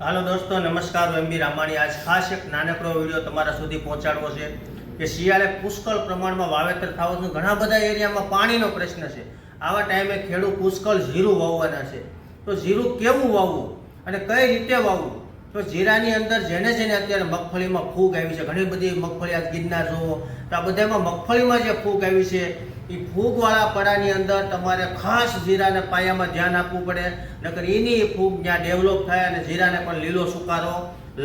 હાલો દોસ્તો, નમસ્કાર, હું એમ બી રામાણી. આજ ખાસ એક નાનકડો વીડિયો તમારા સુધી પહોંચાડવો છે કે શિયાળે પુષ્કળ પ્રમાણમાં વાવેતર થવાનું ઘણા બધા એરિયામાં પાણીનો પ્રશ્ન છે. આવા ટાઈમે ખેડૂત પુષ્કળ જીરું વાવવાના છે. તો જીરું કેવું વાવવું અને કઈ રીતે વાવવું? તો જીરાની અંદર જેને જેને અત્યારે મગફળીમાં ફૂગ આવી છે, ઘણી બધી મગફળી આજ ગિરનાર જુઓ, તો આ બધામાં મગફળીમાં જે ફૂગ આવી છે એ ફૂગવાળા પડાની અંદર તમારે ખાસ જીરાને પાયામાં ધ્યાન આપવું પડે. નકર એની ફૂગ જ્યાં ડેવલપ થાય અને જીરાને પણ લીલો સુકારો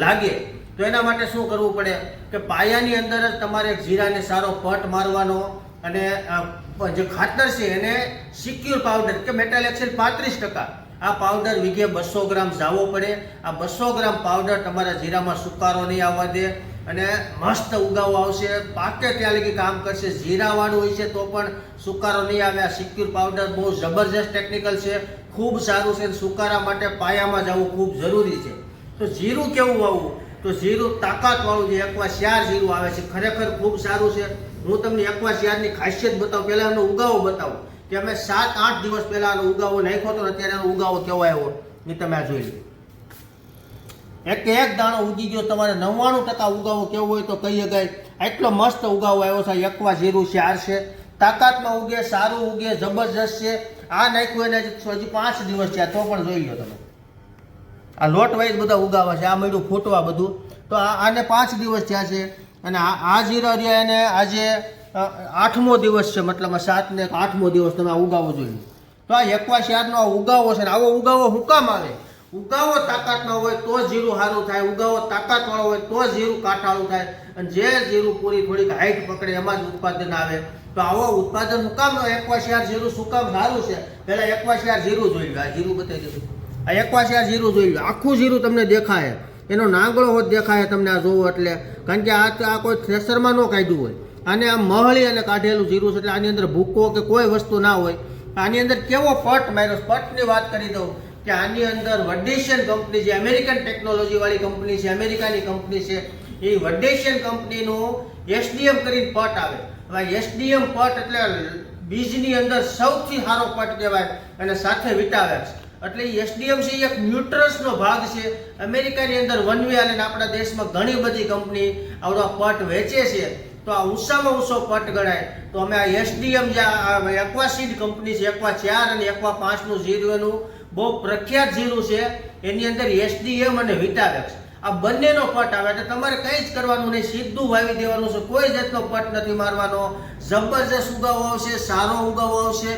લાગે. તો એના માટે શું કરવું પડે? કે પાયાની અંદર જ તમારે જીરાને સારો પટ મારવાનો અને જે ખાતર છે એને સિક્યુર પાવડર કે મેટલ એક્સેલ પાંત્રીસ ટકા. આ પાવડર વીઘે બસો ગ્રામ જાવો પડે. આ બસો ગ્રામ પાવડર તમારા જીરામાં સુકારો નહીં આવવા દે. અને મસ્ત ઉગાવો આવશે. પાકે ત્યાં લગી કામ કરશે. જીરાવાળું હોય છે તો પણ સુકારો નહીં આવે. સિક્યુર પાવડર બહુ જબરજસ્ત ટેકનિકલ છે. ખૂબ સારું છે સુકારા માટે પાયામાં જવું ખૂબ જરૂરી છે. તો જીરું કેવું વાવવું? તો જીરું તાકાતવાળું જે એકવા શિયાર જીરું આવે છે, ખરેખર ખૂબ સારું છે. હું તમને એકવા શિયારની ખાસિયત બતાવું. પહેલાં એનો ઉગાવો બતાવું. કે અમે સાત, આઠ દિવસ પહેલાં એનો ઉગાવો નાખ્યો હતો અત્યારે એનો ઉગાવો કેવો આવ્યો એ તમે આ જોઈ લો. એક એક દાણો ઉગી ગયો, તમારે નવ્વાણું ટકા ઉગાવો કેવો હોય તો કહી શકાય. એટલો મસ્ત ઉગાવો આવ્યો છે એકવા જીરું શિયાર છે. તાકાતમાં ઉગે, સારું ઉગે, જબરજસ્ત છે. આ નાખ્યું એને હજી પાંચ દિવસ છે તો પણ જોઈ લો તમે. આ લોટ વાઇઝ બધા ઉગાવા છે, આ મળ્યું ફૂટવા બધું. તો આને પાંચ દિવસ થયા છે અને આ જીરા રહ્યા એને આજે આઠમો દિવસ છે, મતલબ સાત ને આઠમો દિવસ તમે ઉગાવો જોઈએ તો આ એકવા શિયાળનો આ ઉગાવો છે ને, આવો ઉગાવો હું કામ આવે? ઉગાવો તાકાતનો હોય તો જીરું સારું થાય, ઉગાવો તાકાતવાળો હોય તો જીરું કાંટાળું થાય. અને જે જીરું પૂરી થોડીક હાઈટ પકડે એમાં જ ઉત્પાદન આવે. તો આવો ઉત્પાદન મુકામ નો એકવા જીરું શું કામ સારું છે? પહેલા એકવાસિયાર જીરું જોઈ લો જીરું બતાવી દીધું આ એકવાસિયાર જીરું જોઈ લો આખું જીરું તમને દેખાય. એનો નાંગળો હોત દેખાય તમને આ જોવો એટલે. કારણ કે આ આ કોઈ થ્રેસરમાં ન કાઢ્યું હોય. આને આમ મહળી અને કાઢેલું જીરું છે એટલે આની અંદર ભૂકો કે કોઈ વસ્તુ ના હોય. આની અંદર કેવો પટ માર્યો પટની વાત કરી દઉં. કે આની અંદર વડેશિયન કંપની છે અમેરિકન ટેકનોલોજીવાળી કંપની છે અમેરિકાની કંપની છે, એ વડેશિયન કંપનીનું એસડીએમ કરીને પટ આવે. હવે એસડીએમ પટ એટલે બીજની અંદર સૌથી સારો પટ કહેવાય અને સાથે વિટાવેક્સ એટલે એસડીએમ છે એક ન્યુટ્રન્સનો ભાગ છે. અમેરિકાની અંદર વનવે અને આપણા દેશમાં ઘણી બધી કંપની આવડો પટ વેચે છે. તો આ ઓછામાં ઊંચો પટ ગણાય. તો અમે આ એસડીએમ જે એક્વાસીડ કંપની છે એક્વા ચાર અને એક્વા પાંચનું ઝીરો એનું બહુ પ્રખ્યાત જીરું છે. એની અંદર એસડીએમ અને વિટાવેક્સ આ બંનેનો પટ આવે એટલે તમારે કંઈ જ કરવાનું નહીં. સીધું વાવી દેવાનું છે. કોઈ જાતનો પટ નથી મારવાનો. જબરજસ્ત ઉગાવો આવશે, સારો ઉગાવો આવશે,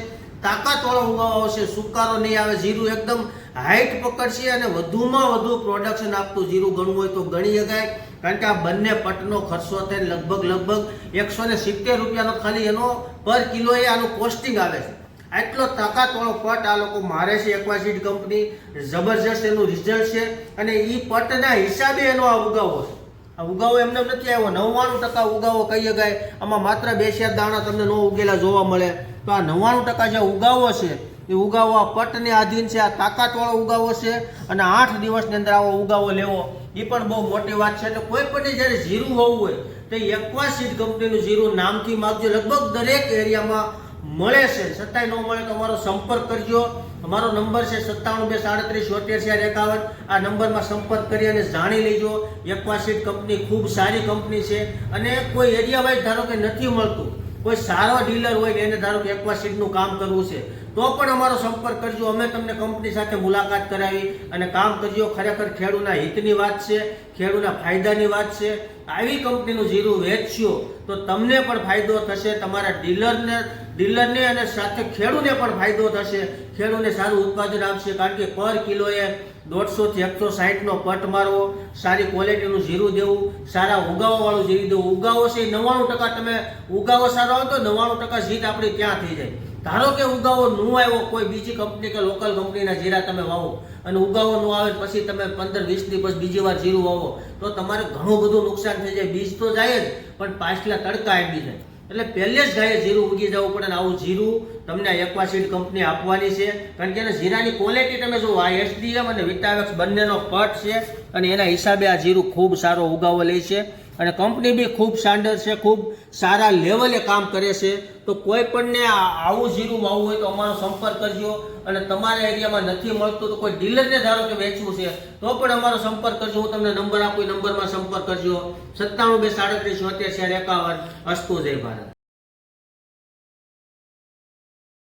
તાકાતવાળો ઉગાવો આવશે. સુકારો નહીં આવે. જીરું એકદમ હાઈટ પકડશે અને વધુમાં વધુ પ્રોડક્શન આપતું જીરું ગણવું હોય તો ગણી શકાય. કારણ કે આ બંને પટનો ખર્ચો થાય લગભગ લગભગ એકસો ને સિત્તેર રૂપિયાનો. ખાલી એનો પર કિલો એ આનું કોસ્ટિંગ આવે છે. આટલો તાકાતવાળો પટ આ લોકો મારે છે એક્વાસીડ કંપની. જબરજસ્ત એનું રિઝલ્ટ છે અને એ પટના હિસાબે એનો આ ઉગાવો છે. આ ઉગાવો એમને નથી આવ્યો. નવ્વાણું ટકા ઉગાવો કહી શકાય આમાં માત્ર બે ચાર દાણા તમને ન ઉગેલા જોવા મળે. તો આ નવ્વાણું ટકા જે ઉગાવો છે, એ ઉગાવો આ પટને આધીન છે, આ તાકાતવાળો ઉગાવો છે અને આઠ દિવસની અંદર આવો ઉગાવો લેવો. એ પણ બહુ મોટી વાત છે. એટલે કોઈ પણ જ્યારે જીરું હોવું હોય, તો એક્વાસીડ કંપનીનું જીરું નામથી માગજો. લગભગ દરેક એરિયામાં મળે છે. છતાંય ન મળે તો અમારો સંપર્ક કરજો. અમારો નંબર છે સત્તાણું બે સાડત્રીસ છોતેર ચાર એકાવન આ નંબરમાં સંપર્ક કરી અને જાણી લેજો. એક્વાસીટ કંપની ખૂબ સારી કંપની છે અને કોઈ એરિયા વાઇઝ ધારો કે નથી મળતું, કોઈ સારો ડીલર હોય એને ધારો કે એક્વાસીટનું કામ કરવું છે તો પણ અમારો સંપર્ક કરજો. અમે તમને કંપની સાથે મુલાકાત કરાવી અને કામ કરજો. ખરેખર ખેડૂના હિતની વાત છે ખેડૂના ફાયદાની વાત છે. આવી કંપનીનું જીરું વેચશો તો તમને પણ ફાયદો થશે, તમારા ડીલરને ડીલરને અને સાથે ખેડૂને પણ ફાયદો થશે. ખેડૂને સારું ઉત્પાદન આપશે કારણ કે પર કિલોએ દોઢસોથી એકસો સાહીઠનો પટ મારવો, સારી ક્વોલિટીનું જીરું દેવું, સારા ઉગાવવાવાળું જીરું દેવું. ઉગાવો છે નવ્વાણું ટકા તમે, ઉગાવો સારો હોય તો નવ્વાણું ટકા જીત આપણી ત્યાં થઈ જાય. ધારો કે ઉગાવો ન આવ્યો કોઈ બીજી કંપની કે લોકલ કંપનીના જીરા તમે વાવો અને ઉગાવો ન આવે પછી તમે પંદર, વીસ દિવસ બીજી વાર જીરું વાવો, તો તમારે ઘણું બધું નુકસાન થઈ જાય. બીજ તો જાય જ, પણ પાછલા તડકા આવી જાય. એટલે પહેલે જ ગાયે જીરું ઉગી જવું પડે અને આવું જીરું તમને એક્વાસીડ કંપની આપવાની છે. કારણ કે એના જીરાની ક્વોલિટી તમે જુઓ, આ એસડીએમ અને વિટાવેક્સ બંનેનો પટ છે અને એના હિસાબે આ જીરું ખૂબ સારો ઉગાવો લે છે. અને કંપની બી ખૂબ સ્ટાન્ડર્ડ છે, ખૂબ સારા લેવલે કામ કરે છે. તો કોઈ પણને આવું જીરું વાવવું હોય તો અમારો સંપર્ક કરજો અને તમારા એરિયામાં નથી મળતું તો કોઈ ડીલરને ધારો કે વેચવું છે, તો પણ અમારો સંપર્ક કરજો. હું તમને નંબર આપું નંબરમાં સંપર્ક કરજો. સત્તાણું બે સાડત્રીસ છોતેર ચાર એકાવન અસ્તુ જય ભારત.